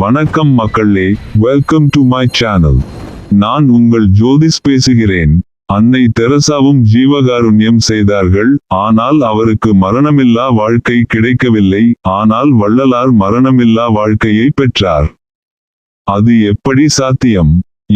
வணக்கம் மக்களே welcome to my channel நான் உங்கள் ஜோதிஸ் பேசுகிறேன். அன்னை தெரசாவும் ஜீவகாருண்யம் செய்தார்கள் ஆனால் அவருக்கு மரணமில்லா வாழ்க்கை கிடைக்கவில்லை ஆனால் வள்ளலார் மரணமில்லா வாழ்க்கையை பெற்றார். அது எப்படி சாத்தியம்?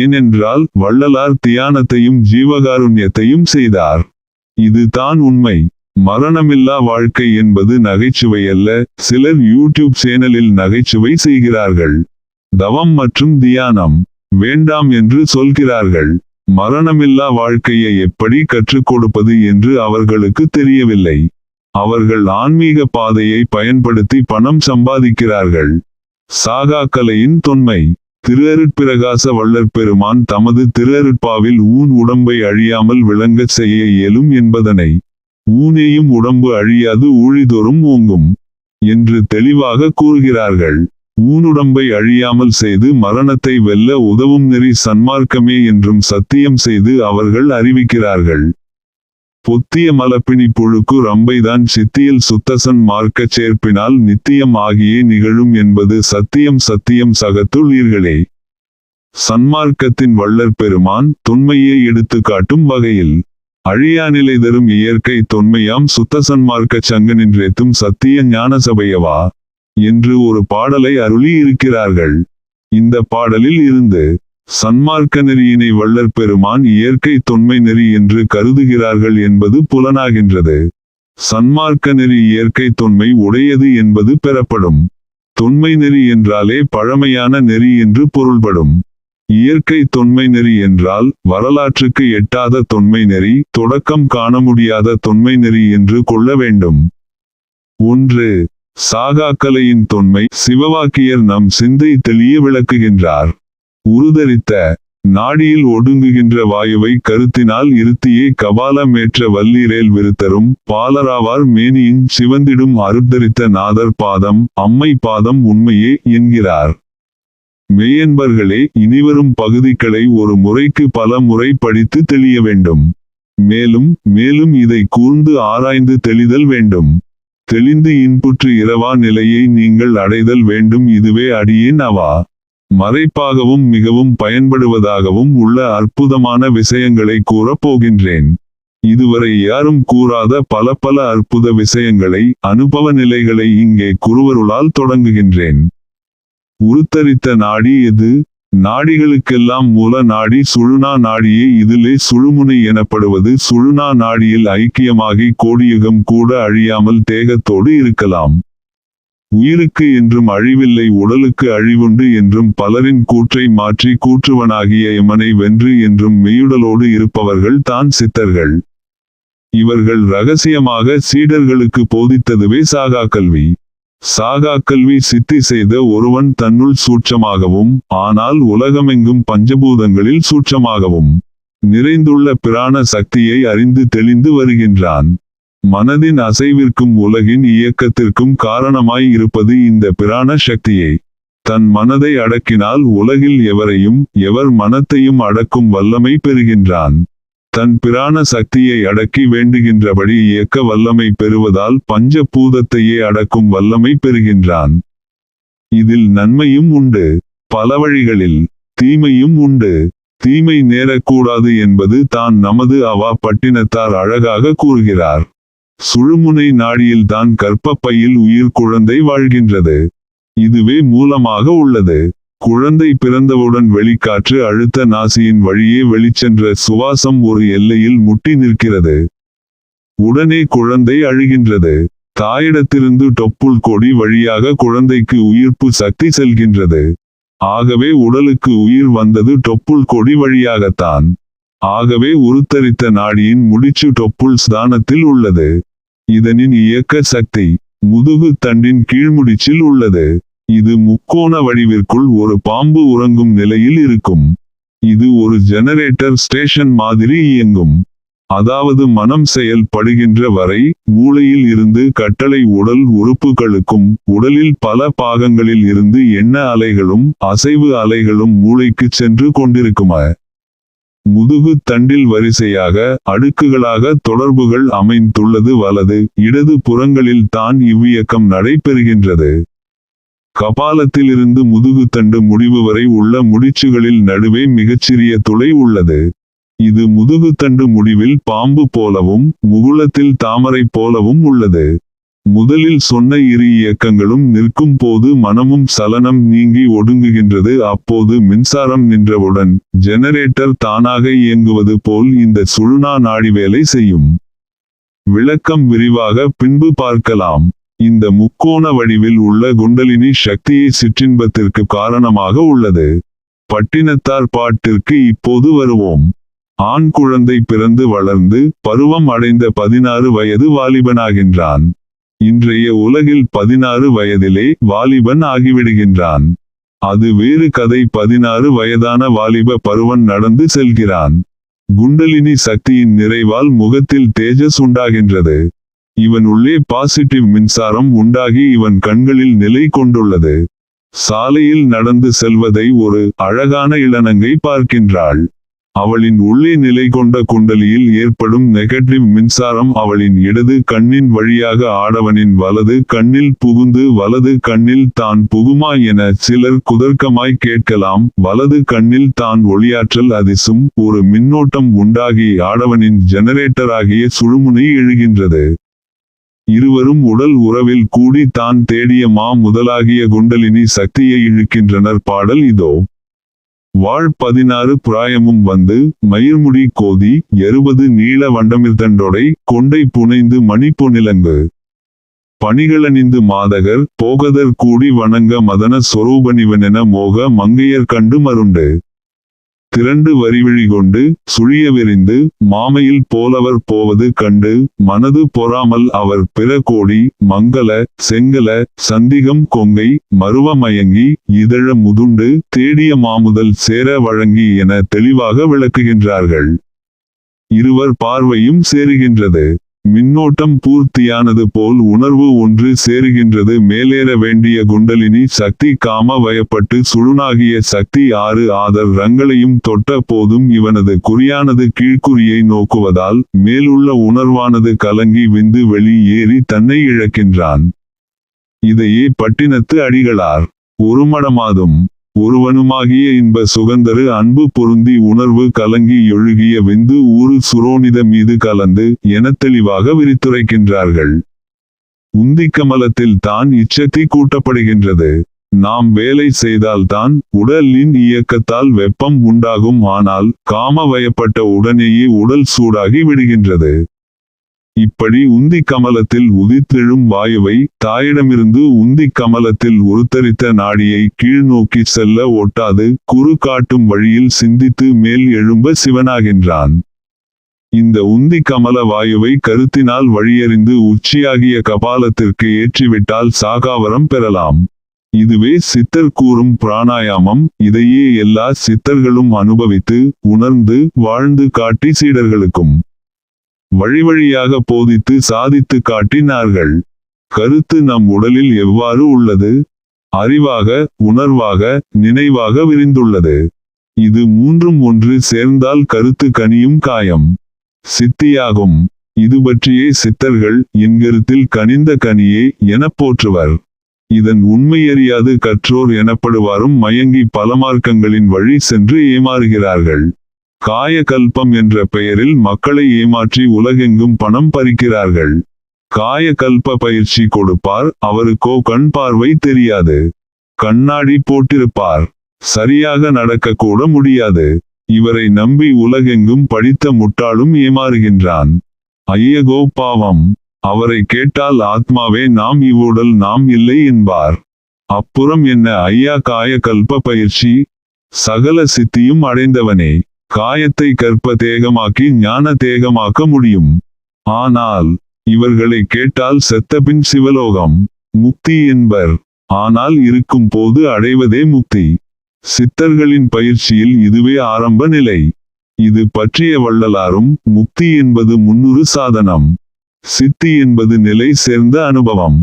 ஏனென்றால் வள்ளலார் தியானத்தையும் ஜீவகாருண்யத்தையும் செய்தார். இதுதான் உண்மை. மரணமில்லா வாழ்க்கை என்பது நகைச்சுவை அல்ல. சிலர் யூடியூப் சேனலில் நகைச்சுவை செய்கிறார்கள். தவம் மற்றும் தியானம் வேண்டாம் என்று சொல்கிறார்கள். மரணமில்லா வாழ்க்கையை எப்படி கற்றுக் கொடுப்பது என்று அவர்களுக்கு தெரியவில்லை. அவர்கள் ஆன்மீக பாதையை பயன்படுத்தி பணம் சம்பாதிக்கிறார்கள். சாகா கலையின் தொன்மை திருஅருட்பிரகாச வள்ளற் பெருமான் தமது திருஅருட்பாவில் ஊன் உடம்பை அழியாமல் விளங்கச் செய்ய இயலும் என்பதனை ஊனேயும் உடம்பு அழியாது ஊழிதோறும் ஓங்கும் என்று தெளிவாக கூறுகிறார்கள். ஊனுடம்பை அழியாமல் செய்து மரணத்தை வெல்ல உதவும் நெறி சன்மார்க்கமே என்றும் சத்தியம் செய்து அவர்கள் அறிவிக்கிறார்கள். பொத்திய மலப்பிணி புழுக்கு ரம்பைதான் சித்தியில் சுத்தசன் மார்க்கச் சேர்ப்பினால் நித்தியம் ஆகியே நிகழும் என்பது சத்தியம் சத்தியம் சகத்துள்ளீர்களே சன்மார்க்கத்தின் வள்ளற் பெருமான் தொன்மையை எடுத்துக்காட்டும் வகையில் அழியா நிலை தரும் இயற்கை தொன்மையாம் சுத்த சன்மார்க்க சங்கனின்றேத்தும் சத்திய ஞான சபையவா என்று ஒரு பாடலை அருளி இருக்கிறார்கள் இந்த பாடலில் இருந்து சன்மார்க்க நெறியினை வள்ளற் பெருமான் இயற்கை தொன்மை நெறி என்று கருதுகிறார்கள் என்பது புலனாகின்றது. சன்மார்க்க நெறி இயற்கை தொன்மை உடையது என்பது பெறப்படும். தொன்மை நெறி என்றாலே பழமையான நெறி என்று பொருள்படும். இயற்கை தொன்மை நெறி என்றால் வரலாற்றுக்கு எட்டாத தொன்மை நெறி தொடக்கம் காண முடியாத தொன்மை நெறி என்று கொள்ள வேண்டும். ஒன்று சாகாக்கலையின் தொன்மை சிவவாக்கியர் நம் சிந்தை தெளிய விளக்குகின்றார். உருதரித்த நாடியில் ஒடுங்குகின்ற வாயுவை கருத்தினால் இருத்தியே கபாலமேற்ற வல்லீரேல் விருத்தரும் பாலராவார் மேனியின் சிவந்திடும் அருத்தரித்த நாதர் பாதம் அம்மை பாதம் உண்மையே என்கிறார். மெய்யன்பர்களே இனிவரும் பகுதிகளை ஒரு முறைக்கு பல முறை படித்து தெளிய வேண்டும். மேலும் மேலும் இதை கூர்ந்து ஆராய்ந்து தெளிதல் வேண்டும். தெளிந்து இன்புற்று இரவா நிலையை நீங்கள் அடைதல் வேண்டும் இதுவே அடியேன் அவா. மறைப்பாகவும் மிகவும் பயன்படுவதாகவும் உள்ள அற்புதமான விஷயங்களை கூறப் போகின்றேன். இதுவரை யாரும் கூறாத பல பல அற்புத விஷயங்களை அனுபவ நிலைகளை இங்கே குருவருளால் தொடங்குகின்றேன். உருத்தரித்த நாடி எது? நாடிகளுக்கெல்லாம் மூல நாடி சுழுனா நாடியே இதிலே சுழுமுனை எனப்படுவது சுழுனா நாடியில் ஐக்கியமாகி கோடியுகம் கூட அழியாமல் தேகத்தோடு இருக்கலாம். உயிருக்கு என்றும் அழிவில்லை உடலுக்கு அழிவுண்டு என்றும் பலரின் கூற்றை மாற்றி கூற்றுவனாகிய எமனை வென்று என்றும் மெய்யுடலோடு இருப்பவர்கள் தான் சித்தர்கள். இவர்கள் ரகசியமாக சீடர்களுக்கு போதித்ததுவே சாகா கல்வி. சாகா கல்வி சித்தி செய்த ஒருவன் தன்னுள் சூட்சமாகவும் ஆனால் உலகமெங்கும் பஞ்சபூதங்களில் சூட்சமாகவும் நிறைந்துள்ள பிராண சக்தியை அறிந்து தெளிந்து வருகின்றான். மனதின் அசைவிற்கும் உலகின் இயக்கத்திற்கும் காரணமாய் இருப்பது இந்த பிராண சக்தியை. தன் மனதை அடக்கினால் உலகில் எவரையும் எவர் மனத்தையும் அடக்கும் வல்லமை பெறுகின்றான். தன் பிராண சக்தியை அடக்கி வேண்டுகின்றபடி இயக்க வல்லமை பெறுவதால் பஞ்ச பூதத்தையே அடக்கும் வல்லமை பெறுகின்றான். இதில் நன்மையும் உண்டு பல வழிகளில் தீமையும் உண்டு. தீமை நேரக்கூடாது என்பது தான் நமது அவா பட்டினத்தார் அழகாக கூறுகிறார். சுழுமுனை நாடியில்தான் கற்பப்பையில் உயிர் குழந்தை வாழ்கின்றது. இதுவே மூலமாக உள்ளது. குழந்தை பிறந்தவுடன் வெளிக்காற்று அழுத்த நாசியின் வழியே வெளிச்சென்ற சுவாசம் ஒரு எல்லையில் முட்டி நிற்கிறது. உடனே குழந்தை அழுகின்றது. தாயிடத்திலிருந்து டொப்புள் கொடி வழியாக குழந்தைக்கு உயிர்ப்பு சக்தி செல்கின்றது. ஆகவே உடலுக்கு உயிர் வந்தது டொப்புள் கொடி வழியாகத்தான். ஆகவே உருத்தரித்த நாடியின் முடிச்சு டொப்புள் ஸ்தானத்தில் உள்ளது. இதனின் இயக்க சக்தி முதுகு தண்டின் கீழ்முடிச்சில் உள்ளது. இது முக்கோண வடிவிற்குள் ஒரு பாம்பு உறங்கும் நிலையில் இருக்கும். இது ஒரு ஜெனரேட்டர் ஸ்டேஷன் மாதிரி இயங்கும். அதாவது மனம் செயல்படுகின்ற வரை மூளையில் இருந்து கட்டளை உடல் உறுப்புகளுக்கும் உடலில் பல பாகங்களில் இருந்து எண்ண அலைகளும் அசைவு அலைகளும் மூளைக்கு சென்று கொண்டிருக்குமா. முதுகு தண்டில் வரிசையாக அடுக்குகளாக தொடர்புகள் அமைந்துள்ளது. வலது இடது புறங்களில் தான் இவ்வியக்கம் நடைபெறுகின்றது. கபாலத்திலிருந்து முதுகுத்தண்டு முடிவு வரை உள்ள முடிச்சுகளில் நடுவே மிகச்சிறிய துளை உள்ளது. இது முதுகுத்தண்டு முடிவில் பாம்பு போலவும் முகுளத்தில் தாமரை போலவும் உள்ளது. முதலில் சொன்ன இரு இயக்கங்களும் நிற்கும் போது மனமும் சலனம் நீங்கி ஒடுங்குகின்றது. அப்போது மின்சாரம் நின்றவுடன் ஜெனரேட்டர் தானாக இயங்குவது போல் இந்த சுழுனா நாடி வேலை செய்யும். விளக்கம் விரிவாக பின்பு பார்க்கலாம். இந்த முக்கோண வடிவில் உள்ள குண்டலினி சக்தியை சிற்றின்பத்திற்கு காரணமாக உள்ளது. பட்டினத்தார் பாட்டிற்கு இப்போது வருவோம். ஆண் குழந்தை பிறந்து வளர்ந்து பருவம் அடைந்த பதினாறு வயது வாலிபனாகின்றான். இன்றைய உலகில் பதினாறு வயதிலே வாலிபன் ஆகிவிடுகின்றான். அது வேறு கதை. பதினாறு வயதான வாலிப பருவன் நடந்து செல்கிறான். குண்டலினி சக்தியின் நிறைவால் முகத்தில் தேஜஸ் உண்டாகின்றது. இவன் உள்ளே பாசிட்டிவ் மின்சாரம் உண்டாகி இவன் கண்களில் நிலை கொண்டுள்ளது. சாலையில் நடந்து செல்வதை ஒரு அழகான இளநங்கை பார்க்கின்றாள். அவளின் உள்ளே நிலை கொண்ட குண்டலியில் ஏற்படும் நெகட்டிவ் மின்சாரம் அவளின் இடது கண்ணின் வழியாக ஆடவனின் வலது கண்ணில் புகுந்து வலது கண்ணில் தான் புகுமா என சிலர் குதர்க்கமாய் கேட்கலாம். வலது கண்ணில் தான் ஒளியாற்றல் அதிசும் ஒரு மின்னோட்டம் உண்டாகி ஆடவனின் ஜெனரேட்டராகிய சுழுமுனை எழுகின்றது. இருவரும் உடல் உறவில் கூடி தான் தேடிய மா முதலாகிய குண்டலினி சக்தியை இழுக்கின்றனர். பாடல் இதோ. வாழ் பதினாறு பிராயமும் வந்து மயிர்முடி கோதி எருபது நீள வண்டமிர்தண்டொடை கொண்டை புனைந்து மணிப்பொனிலங்கு பணிகளணிந்து மாதகர் போகதர் கூடி வணங்க மதன சொரூபனிவனென மோக மங்கையர் கண்டு மருண்டு. திரண்டு வரிவிழி கொண்டு சுழியவிரிந்து மாமையில் போலவர் போவது கண்டு மனது பொறாமல் அவர் பிற கோடி மங்கள செங்கல சந்திகம் கொங்கை மருவ மயங்கி இதழ முதுண்டு தேடிய மாமுதல் சேர வழங்கி என தெளிவாக விளக்குகின்றார்கள். இருவர் பார்வையும் சேருகின்றது. மின்னோட்டம் பூர்த்தியானது போல் உணர்வு ஒன்று சேருகின்றது. மேலேற வேண்டிய குண்டலினி சக்தி காம வயப்பட்டு சுழுனாகிய சக்தி ஆறு ஆதர் ரங்களையும் தொட்ட போதும் இவனது குறியானது கீழ்க்குறியை நோக்குவதால் மேலுள்ள உணர்வானது கலங்கி விந்து வெளி ஏறி தன்னை இழக்கின்றான். இதையே பட்டினத்து அடிகளார். ஒருமடமாதும் ஒருவனுமாகிய இன்ப சுகந்தரு அன்பு பொருந்தி உணர்வு கலங்கி எழுகிய விந்து ஊறு சுரோனித மீது கலந்து என தெளிவாக விரித்துரைக்கின்றார்கள். உந்திக்கமலத்தில் தான் இச்சக்தி கூட்டப்படுகின்றது. நாம் வேலை செய்தால்தான் உடலின் இயக்கத்தால் வெப்பம் உண்டாகும் ஆனால் காம வயப்பட்ட உடனேயே உடல் சூடாகி விடுகின்றது. இப்படி உந்தி கமலத்தில் உதித்தெழும் வாயுவை தாயிடமிருந்து உந்தி கமலத்தில் உருத்தரித்த நாடியை கீழ்நோக்கி செல்ல ஒட்டாது குறு காட்டும் வழியில் சிந்தித்து மேல் எழும்ப சிவனாகின்றான். இந்த உந்தி கமல வாயுவை கருத்தினால் வழியறிந்து உச்சியாகிய கபாலத்திற்கு ஏற்றிவிட்டால் சாகாவரம் பெறலாம். இதுவே சித்தர் கூறும் பிராணாயாமம் இதையே எல்லா சித்தர்களும் அனுபவித்து உணர்ந்து வாழ்ந்து காட்டி சீடர்களுக்கும். வழி வழியாக போதித்து சாதித்து காட்டினார்கள். கருத்து நம் உடலில் எவ்வாறு உள்ளது? அறிவாக உணர்வாக நினைவாக விரிந்துள்ளது. இது மூன்றும் ஒன்று சேர்ந்தால் கருத்து கனியும் காயம். சித்தியாகும். இது பற்றியே சித்தர்கள் என்கருத்தில் கனிந்த கனியே எனப் போற்றுவர். இதன் உண்மையறியாது கற்றோர் எனப்படுவாரும் மயங்கி பல மார்க்கங்களின் வழி சென்று ஏமாறுகிறார்கள். காயகல்பம் என்ற பெயரில் மக்களை ஏமாற்றி உலகெங்கும் பணம் பறிக்கிறார்கள். காயகல்ப பயிற்சி கொடுப்பார் அவருக்கோ கண் பார்வை தெரியாது. கண்ணாடி போட்டிருப்பார். சரியாக நடக்க கூட முடியாது. இவரை நம்பி உலகெங்கும் படித்த முட்டாளும் ஏமாறுகின்றான். ஐயகோ பாவம். அவரை கேட்டால் ஆத்மாவே நாம் இவ்வுடல் நாம் இல்லை என்பார். அப்புறம் என்ன ஐயா காய கல்ப பயிற்சி? சகல சித்தியும் அடைந்தவனே. காயத்தை கற்ப தேகமாக்கி ஞான தேகமாக்க முடியும். ஆனால் இவர்களை கேட்டால் செத்தபின் சிவலோகம் முக்தி என்பர். ஆனால் இருக்கும் போது அடைவதே முக்தி. சித்தர்களின் பயிற்சியில் இதுவே ஆரம்ப நிலை. இது பற்றிய வள்ளலாரும் முக்தி என்பது முன்னுறு சாதனம். சித்தி என்பது நிலை சேர்ந்த அனுபவம்.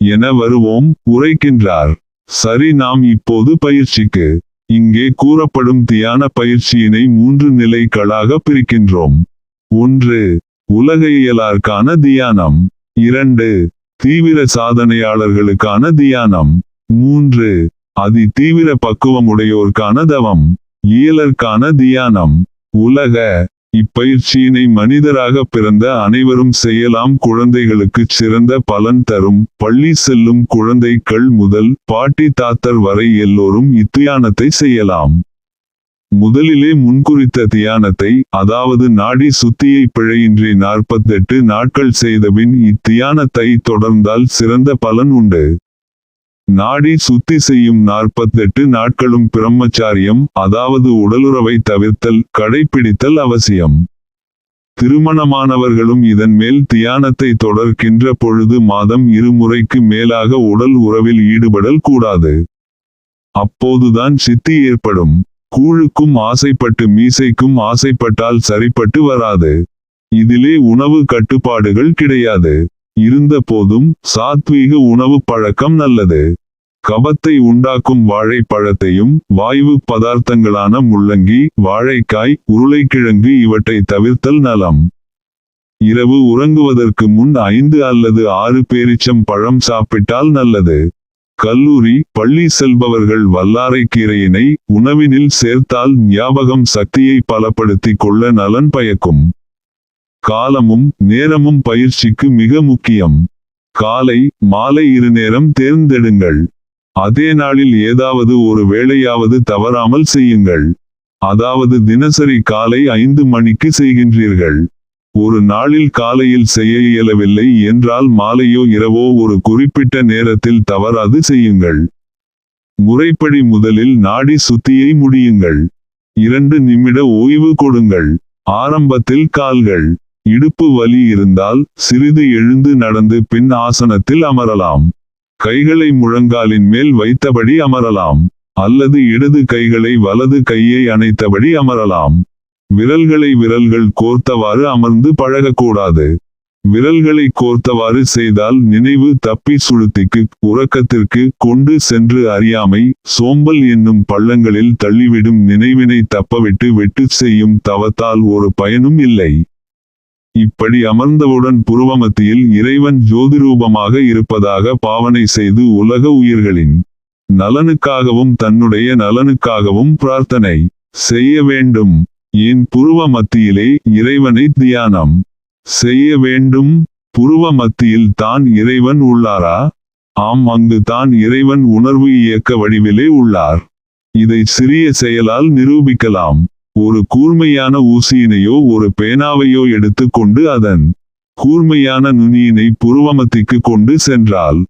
என வருவோம் உரைக்கின்றார். சரி நாம் இப்போது பயிற்சிக்கு இங்கே கூறப்படும் தியான பயிற்சியினை மூன்று நிலைகளாக பிரிக்கின்றோம். ஒன்று உலக இயலார்க்கான தியானம். இரண்டு தீவிர சாதனையாளர்களுக்கான தியானம். மூன்று அதி தீவிர பக்குவமுடையோர்க்கான தவம். இயலற்கான தியானம். உலக இப்பயிற்சியினை மனிதராக பிறந்த அனைவரும் செய்யலாம். குழந்தைகளுக்கு சிறந்த பலன் தரும். பள்ளி செல்லும் குழந்தைகள் முதல் பாட்டி தாத்தர் வரை எல்லோரும் இத்தியானத்தை செய்யலாம். முதலிலே முன்குறித்த தியானத்தை அதாவது நாடி சுத்தியை பிழையின்றி நாற்பத்தெட்டு நாட்கள் செய்தபின் இத்தியானத்தை தொடர்ந்தால் சிறந்த பலன் உண்டு. நாடி சுத்தி செய்யும் நாற்பத்தெட்டு நாட்களும் பிரம்மச்சாரியம் அதாவது உடலுறவை தவிர்த்தல் கடைப்பிடித்தல் அவசியம். திருமணமானவர்களும் இதன் மேல் தியானத்தை தொடர்கின்ற பொழுது மாதம் இருமுறைக்கு மேலாக உடல் உறவில் ஈடுபடல் கூடாது. அப்போதுதான் சித்தி ஏற்படும். கூழுக்கும் ஆசைப்பட்டு மீசைக்கும் ஆசைப்பட்டால் சரிப்பட்டு வராது. இதிலே உணவு கட்டுப்பாடுகள் கிடையாது. இருந்த போதும் சாத்வீக உணவு பழக்கம் நல்லது. கபத்தை உண்டாக்கும் வாழைப்பழத்தையும் வாயு பதார்த்தங்களான முள்ளங்கி வாழைக்காய் உருளைக்கிழங்கு இவற்றை தவிர்த்தல் நலம். இரவு உறங்குவதற்கு முன் ஐந்து அல்லது ஆறு பேரிச்சம் பழம் சாப்பிட்டால் நல்லது. கல்லூரி பள்ளி செல்பவர்கள் வல்லாரைக் கீரையினை உணவினில் சேர்த்தால் ஞாபகம் சக்தியை பலப்படுத்திக் கொள்ள நலன் பயக்கும். காலமும் நேரமும் பயிற்சிக்கு மிக முக்கியம். காலை மாலை இரு நேரம் தேர்ந்தெடுங்கள். அதே நாளில் ஏதாவது ஒரு வேளையாவது தவறாமல் செய்யுங்கள். அதாவது தினசரி காலை ஐந்து மணிக்கு செய்கின்றீர்கள். ஒரு நாளில் காலையில் செய்ய இயலவில்லை என்றால் மாலையோ இரவோ ஒரு குறிப்பிட்ட நேரத்தில் தவறாது செய்யுங்கள். முறைப்படி முதலில் நாடி சுத்தியை முடியுங்கள். இரண்டு நிமிட ஓய்வு கொடுங்கள். ஆரம்பத்தில் கால்கள் இடுப்பு வலி இருந்தால் சிறிது எழுந்து நடந்து பின் ஆசனத்தில் அமரலாம். கைகளை முழங்காலின் மேல் வைத்தபடி அமரலாம். அல்லது இடது கைகளை வலது கையை அணைத்தபடி அமரலாம். விரல்களை விரல்கள் கோர்த்தவாறு அமர்ந்து பழகக்கூடாது. விரல்களை கோர்த்தவாறு செய்தால் நினைவு தப்பி சுளுத்திக்கு உறக்கத்திற்கு கொண்டு சென்று அறியாமை சோம்பல் என்னும் பள்ளங்களில் தள்ளிவிடும் நினைவினை தப்பவிட்டு வெட்டு செய்யும் தவத்தால் ஒரு பயனும் இல்லை. இப்படி அமர்ந்தவுடன் புருவமத்தியில் இறைவன் ஜோதிரூபமாக இருப்பதாக பாவனை செய்து உலக உயிர்களின் நலனுக்காகவும் தன்னுடைய நலனுக்காகவும் பிரார்த்தனை செய்ய வேண்டும். என் புருவ மத்தியிலே இறைவனை தியானம் செய்ய வேண்டும். புருவ மத்தியில் தான் இறைவன் உள்ளாரா? ஆம் அங்கு தான் இறைவன் உணர்வு இயக்க வடிவிலே உள்ளார். இதை சிறிய செயலால் நிரூபிக்கலாம். ஒரு கூர்மையான ஊசியினையோ ஒரு பேனாவையோ எடுத்துக்கொண்டு அதன் கூர்மையான நுனியினை புருவமத்திக்கு கொண்டு சென்றால்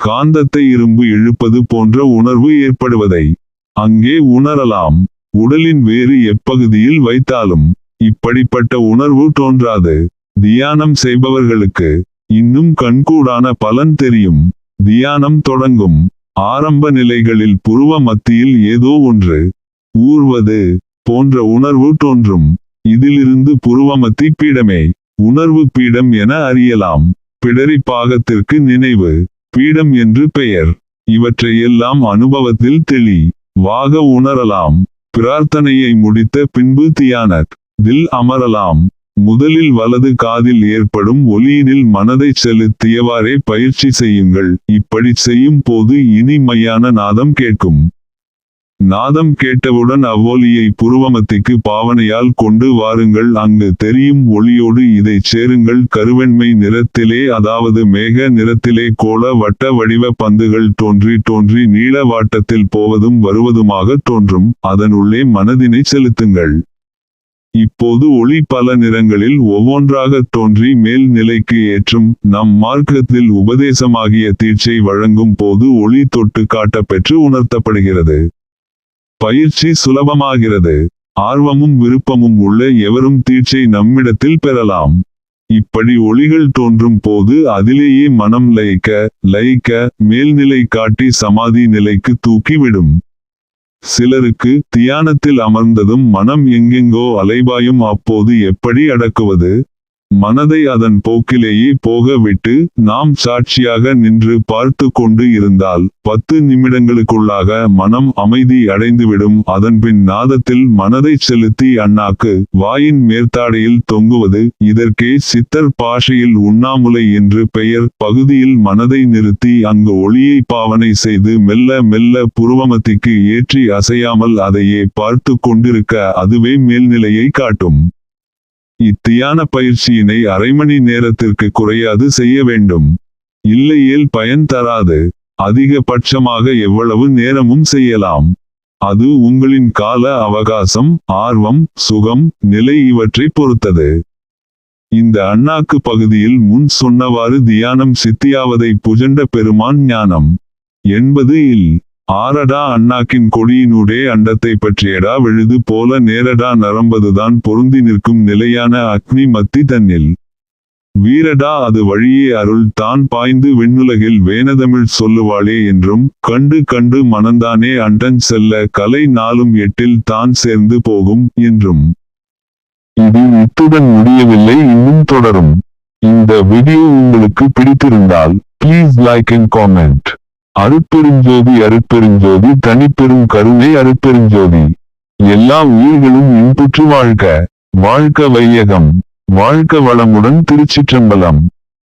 காந்தத்தை இரும்பு இழுப்பது போன்ற உணர்வு ஏற்படுவதை அங்கே உணரலாம். உடலின் வேறு எப்பகுதியில் வைத்தாலும் இப்படிப்பட்ட உணர்வு தோன்றாது. தியானம் செய்பவர்களுக்கு இன்னும் கண்கூடான பலன் தெரியும். தியானம் தொடங்கும் ஆரம்ப நிலைகளில் புருவ மத்தியில் ஏதோ ஒன்று ஊர்வது. போன்ற உணர்வு தோன்றும். இதிலிருந்து புருவமத்தி பீடமே உணர்வு பீடம் என அறியலாம். பிடரி பாகத்திற்கு நினைவு பீடம் என்று பெயர். இவற்றையெல்லாம் அனுபவத்தில் தெளி வாக உணரலாம். பிரார்த்தனையை முடித்த பின்பு தியானக் தில் அமரலாம். முதலில் வலது காதில் ஏற்படும் ஒலியினில் மனதை செலுத்தியவாறே பயிற்சி செய்யுங்கள். இப்படி செய்யும் போது இனிமையான நாதம் கேட்கும். நாதம் கேட்டவுடன் அவ்வொலியை புருவமத்திக்கு பாவனையால் கொண்டு வாருங்கள். அங்கு தெரியும் ஒளியோடு இதைச் சேருங்கள். கருவெண்மை நிறத்திலே அதாவது மேக நிறத்திலே கோள வட்ட வடிவ பந்துகள் தோன்றி தோன்றி நீள வாட்டத்தில் போவதும் வருவதுமாக தோன்றும். அதனுள்ளே மனதினை செலுத்துங்கள். இப்போது ஒளி பல நிறங்களில் ஒவ்வொன்றாகத் தோன்றி மேல் நிலைக்கு ஏற்றும். நம் மார்க்கத்தில் உபதேசமாகிய தீட்சை வழங்கும் போது ஒளி தொட்டு காட்டப்பெற்று உணர்த்தப்படுகிறது. பயிற்சி சுலபமாகிறது. ஆர்வமும் விருப்பமும் உள்ள எவரும் தீட்சை நம்மிடத்தில் பெறலாம். இப்படி ஒளிகள் தோன்றும் போது அதிலேயே மனம் லயிக்க லயிக்க மேல்நிலை காட்டி சமாதி நிலைக்கு தூக்கிவிடும். சிலருக்கு தியானத்தில் அமர்ந்ததும் மனம் எங்கெங்கோ அலைபாயும் அப்போது எப்படி அடக்குவது? மனதை அதன் போக்கிலேயே போக விட்டு நாம் சாட்சியாக நின்று பார்த்து கொண்டு இருந்தால் பத்து நிமிடங்களுக்குள்ளாக மனம் அமைதி அடைந்துவிடும். அதன்பின் நாதத்தில் மனதை செலுத்தி அண்ணாக்கு வாயின் மேற்தாடையில் தொங்குவது இதற்கே சித்தர் பாஷையில் உண்ணாமுலை என்று பெயர். பகுதியில் மனதை நிறுத்தி அங்கு ஒளியை பாவனை செய்து மெல்ல மெல்ல புருவமத்திக்கு ஏற்றி அசையாமல் அதையே பார்த்து கொண்டிருக்க அதுவே மேல்நிலையை காட்டும். இத்தியான பயிற்சியினை அரை மணி நேரத்திற்கு குறையாது செய்ய வேண்டும். இல்லையேல் பயன் தராது. அதிகபட்சமாக எவ்வளவு நேரமும் செய்யலாம். அது உங்களின் கால அவகாசம் ஆர்வம் சுகம் நிலை இவற்றை பொறுத்தது. இந்த அண்ணாக்கு பகுதியில் முன் சொன்னவாறு தியானம் சித்தியாவதை புஜண்ட பெருமான் ஞானம். என்பது இல். ஆரடா அண்ணாக்கின் கொடியினூடே அண்டத்தை பற்றியடா விழுது போல நேரடா நரம்பதுதான் பொருந்தி நிற்கும் நிலையான அக்னி மத்தி தன்னில். வீரடா அது வழியே அருள் தான் பாய்ந்து விண்ணுலகில் வேனதமிழ் சொல்லுவாளே என்றும் கண்டு கண்டு மனந்தானே அண்டன் செல்ல கலை நாளும் எட்டில் தான் சேர்ந்து போகும் என்றும். இது இத்துடன் முடியவில்லை இன்னும் தொடரும். இந்த வீடியோ உங்களுக்கு பிடித்திருந்தால் ப்ளீஸ் லைக் அண்ட் காமெண்ட் அருட்பெருஞ்சோதி அருட்பெருஞ்சோதி தனிப்பெரும் கருணை அருட்பெருஞ்சோதி. எல்லா உயிர்களும் இன்புற்று வாழ்க. வாழ்க வையகம். வாழ்க வளமுடன் திருச்சிற்றம்பலம்.